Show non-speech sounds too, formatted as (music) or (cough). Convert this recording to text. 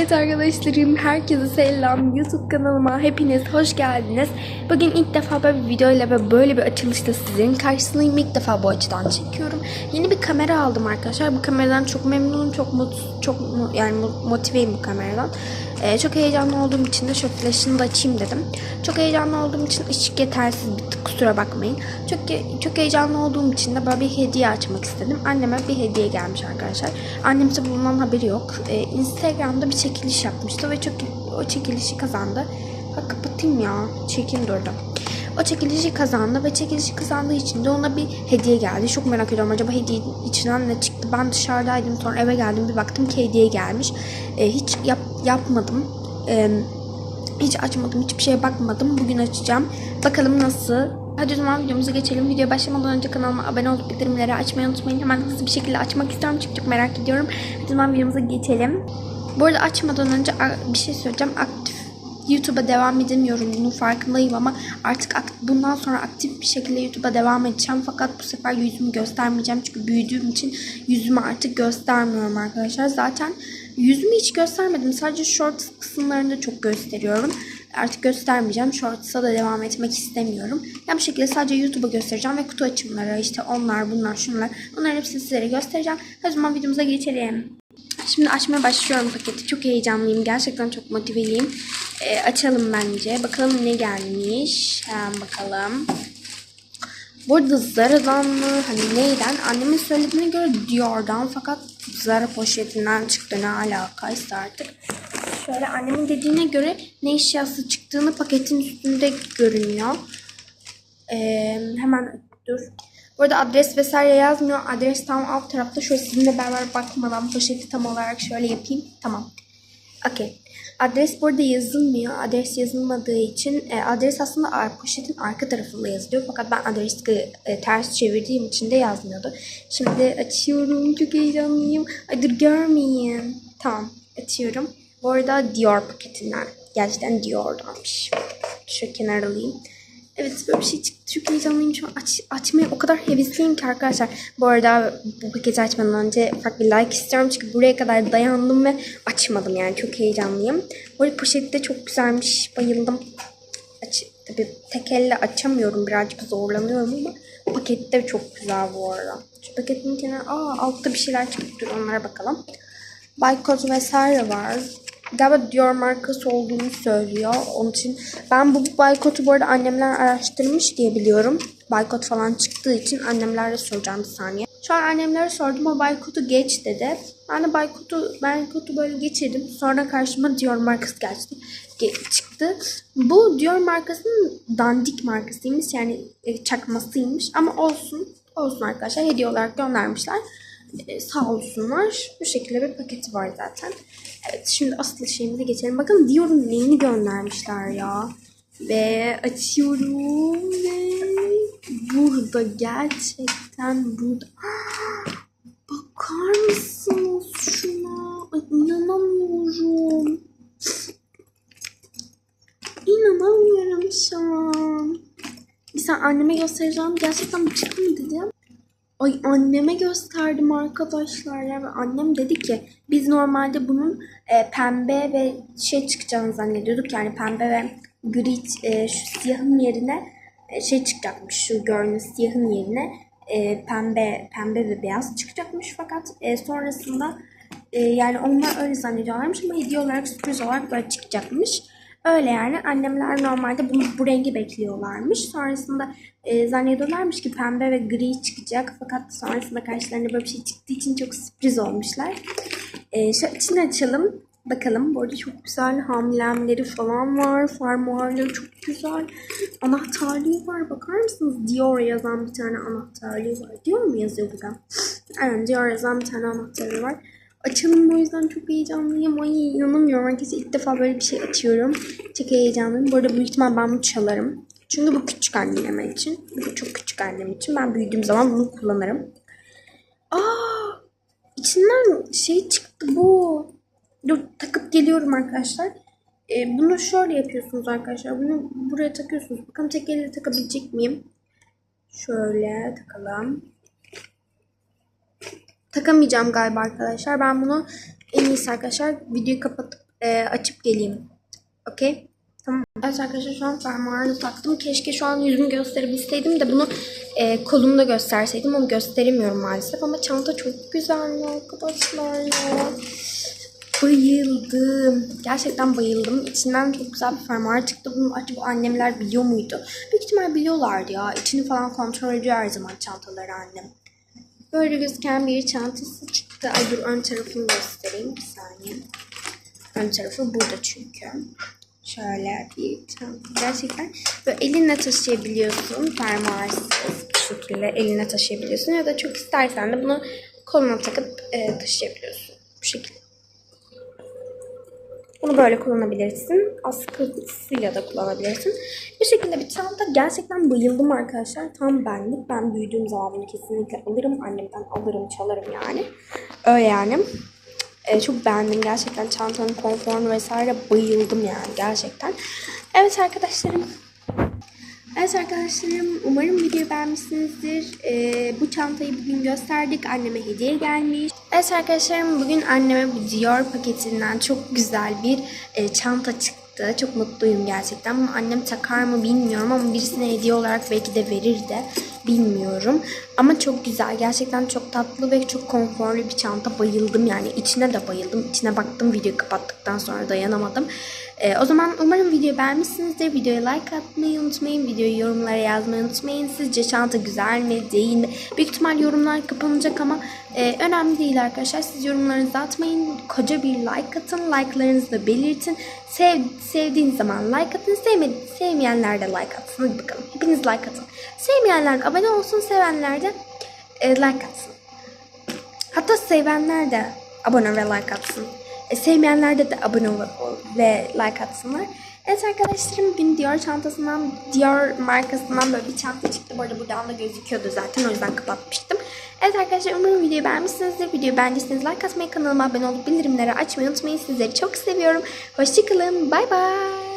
Evet arkadaşlarım herkese selam YouTube kanalıma hepiniz hoş geldiniz. Bugün ilk defa böyle bir videoyla ve böyle bir açılışta sizlerin karşısındayım. İlk defa bu açıdan çekiyorum. Yeni bir kamera aldım arkadaşlar. Bu kameradan çok memnunum. Çok mut, çok yani motiveyim bu kameradan. Ee, çok heyecanlı olduğum için de şöyle flash'ını da açayım dedim. Çok heyecanlı olduğum için ışık yetersiz bir tık kusura bakmayın. Çok çok heyecanlı olduğum için de böyle bir hediye açmak istedim. Anneme bir hediye gelmiş arkadaşlar. Annemse bundan haberi yok. Ee, Instagram'da bir çekiliş yapmıştı ve çok o çekilişi kazandı. Ha kapatayım ya. Çekim durdu. O çekilişi kazandı ve çekilişi kazandığı için de ona bir hediye geldi. Çok merak ediyorum acaba hediye içinden ne çıktı. Ben dışarıdaydım sonra eve geldim bir baktım ki hediye gelmiş. Ee, hiç yap, yapmadım. Ee, hiç açmadım, hiçbir şeye bakmadım. Bugün açacağım. Bakalım nasıl. Hadi o zaman videomuza geçelim. Videoya başlamadan önce kanalıma abone olup bildirimleri açmayı unutmayın. Hemen hızlı bir şekilde açmak istiyorum çünkü çok merak ediyorum. Hadi o zaman videomuza geçelim. Bu arada açmadan önce bir şey söyleyeceğim. Aktif YouTube'a devam edemiyorum. Bunun farkındayım ama artık bundan sonra aktif bir şekilde YouTube'a devam edeceğim. Fakat bu sefer yüzümü göstermeyeceğim. Çünkü büyüdüğüm için yüzümü artık göstermiyorum arkadaşlar. Zaten yüzümü hiç göstermedim. Sadece shorts kısımlarında çok gösteriyorum. Artık göstermeyeceğim. Shorts'a da devam etmek istemiyorum. Yani bu şekilde sadece YouTube'a göstereceğim ve kutu açımları işte onlar bunlar şunlar. Bunların hepsini sizlere göstereceğim. O zaman videomuza geçelim. Şimdi açmaya başlıyorum paketi. Çok heyecanlıyım. Gerçekten çok motiveliyim. Ee, açalım bence. Bakalım ne gelmiş. Hemen bakalım. Burada Zara'dan mı? Hani neyden? Annemin söylediğine göre Dior'dan fakat Zara poşetinden çıktı. Ne alakaysa artık. Şöyle annemin dediğine göre ne eşyası çıktığını paketin üstünde görünüyor. Ee, hemen dur. Bu arada adres vesaire yazmıyor. Adres tam alt tarafta. Şöyle sizinle beraber bakmadan poşeti tam olarak şöyle yapayım. Tamam. Okey. Adres burada yazılmıyor. Adres yazılmadığı için e, adres aslında ar- poşetin arka tarafında yazılıyor. Fakat ben adresi e, ters çevirdiğim için de yazmıyordu. Şimdi açıyorum. Çok heyecanlıyım. Ay dur görmeyin. Tamam. Açıyorum. Bu arada Dior paketinden. Gerçekten Dior'danmış. Şu kenara alayım. Evet böyle bir şey çıktı. Çok heyecanlıyım şu an. Aç, açmaya o kadar hevesliyim ki arkadaşlar. Bu arada bu paketi açmadan önce ufak bir like istiyorum. Çünkü buraya kadar dayandım ve açmadım yani. Çok heyecanlıyım. Arada poşeti de çok güzelmiş. Bayıldım. Aç, tabii tek elle açamıyorum. Birazcık zorlanıyorum ama paket de çok güzel bu arada. Şu paketin kenarı... Aa altta bir şeyler çıktı. Dur onlara bakalım. Baykot vesaire var. Galiba Dior markası olduğunu söylüyor. Onun için ben bu baykotu bu arada annemler araştırmış diye biliyorum. Baykot falan çıktığı için annemlerle soracağım bir saniye. Şu an annemlere sordum o baykotu geç dedi. Ben de baykotu, baykotu böyle geçirdim. Sonra karşıma Dior markası geldi. Ge- çıktı. Bu Dior markasının dandik markasıymış. Yani e, çakmasıymış. Ama olsun. Olsun arkadaşlar. Hediye olarak göndermişler. Ee, sağ olsunlar. Bu şekilde bir paketi var zaten. Evet şimdi asıl şeyimize geçelim. Bakın Dior'un neyini göndermişler ya. Ve açıyorum ve burada gerçekten burada. (gasps) Bakar mısınız şuna? Ay, inanamıyorum. İnanamıyorum şu an. Bir sen anneme göstereceğim. Gerçekten bu çıktı mı dedim. Ay anneme gösterdim arkadaşlar ya ve annem dedi ki biz normalde bunun e, pembe ve şey çıkacağını zannediyorduk yani pembe ve gri e, şu siyahın yerine e, şey çıkacakmış şu gördüğünüz siyahın yerine e, pembe pembe ve beyaz çıkacakmış fakat e, sonrasında e, yani onlar öyle zannediyorlarmış ama hediye olarak sürpriz olarak böyle çıkacakmış. Öyle yani annemler normalde bunu bu rengi bekliyorlarmış. Sonrasında e, zannediyorlarmış ki pembe ve gri çıkacak. Fakat sonrasında karşılarına böyle bir şey çıktığı için çok sürpriz olmuşlar. E, şu içini açalım. Bakalım. Bu arada çok güzel hamlemleri falan var. Fermuarları çok güzel. Anahtarlığı var. Bakar mısınız? Dior yazan bir tane anahtarlığı var. Dior mu yazıyor burada? Aynen Dior yazan bir tane anahtarı var. Açalım o yüzden çok heyecanlıyım. Ay inanamıyorum. Herkese ilk defa böyle bir şey açıyorum. Çok heyecanlıyım. Bu arada büyük ihtimal ben bunu çalarım. Çünkü bu küçük anneme için. Bu çok küçük annem için. Ben büyüdüğüm zaman bunu kullanırım. Aa, içinden şey çıktı bu. Dur takıp geliyorum arkadaşlar. Ee, bunu şöyle yapıyorsunuz arkadaşlar. Bunu buraya takıyorsunuz. Bakalım tek elle takabilecek miyim? Şöyle takalım. Takamayacağım galiba arkadaşlar. Ben bunu en iyisi arkadaşlar videoyu kapatıp e, açıp geleyim. Okey? Tamam. Evet arkadaşlar şu an fermuarını taktım. Keşke şu an yüzümü gösterebilseydim de bunu e, kolumda gösterseydim. Onu gösteremiyorum maalesef. Ama çanta çok güzel ya arkadaşlar ya. Bayıldım. Gerçekten bayıldım. İçinden çok güzel bir fermuar çıktı. Bunu acaba annemler biliyor muydu? Büyük ihtimal biliyorlardı ya. İçini falan kontrol ediyor her zaman çantaları annem. Böyle gözüken bir çantası çıktı. Ay dur ön tarafını göstereyim. Bir saniye. Ön tarafı burada çünkü. Şöyle bir çanta. Gerçekten böyle elinle taşıyabiliyorsun. Fermuarsız bir şekilde eline taşıyabiliyorsun. Ya da çok istersen de bunu koluna takıp e, taşıyabiliyorsun. Bu şekilde. Bunu böyle kullanabilirsin. Askısıyla da kullanabilirsin. Bu şekilde bir çanta. Gerçekten bayıldım arkadaşlar. Tam benlik. Ben büyüdüğüm zaman bunu kesinlikle alırım. Annemden alırım, çalarım yani. Öyle yani. Ee, çok beğendim gerçekten çantanın konforunu vesaire bayıldım yani gerçekten. Evet arkadaşlarım. Evet arkadaşlarım umarım videoyu beğenmişsinizdir. Ee, bu çantayı bugün gösterdik. Anneme hediye gelmiş. Evet arkadaşlarım bugün anneme bu Dior paketinden çok güzel bir e, çanta çıktı. Çok mutluyum gerçekten. Annem takar mı bilmiyorum ama birisine hediye olarak belki de verir de bilmiyorum. Ama çok güzel. Gerçekten çok tatlı ve çok konforlu bir çanta. Bayıldım yani. içine de bayıldım. İçine baktım videoyu kapattıktan sonra dayanamadım. Ee, o zaman umarım videoyu beğenmişsinizdir. Videoya like atmayı unutmayın. Videoyu yorumlara yazmayı unutmayın. Sizce çanta güzel mi değil mi? Büyük ihtimal yorumlar kapanacak ama e, önemli değil arkadaşlar. Siz yorumlarınızı atmayın. Koca bir like atın. Like'larınızı da belirtin. Sev, sevdiğiniz zaman like atın. Sevmedi, sevmeyenler de like atsın. Hadi bakalım. Hepiniz like atın. Sevmeyenler abone olsun. Sevenler de e, like atsın. Hatta sevenler de abone ve like atsın. E, sevmeyenler de, de abone ol ve like atsınlar. Evet arkadaşlarım bugün Dior çantasından, Dior markasından böyle bir çanta çıktı. Bu arada buradan da gözüküyordu zaten o yüzden kapatmıştım. Evet arkadaşlar umarım videoyu beğenmişsinizdir. Videoyu beğendiyseniz like atmayı, kanalıma abone olup bildirimleri açmayı unutmayın. Sizleri çok seviyorum. Hoşçakalın. Bay bay.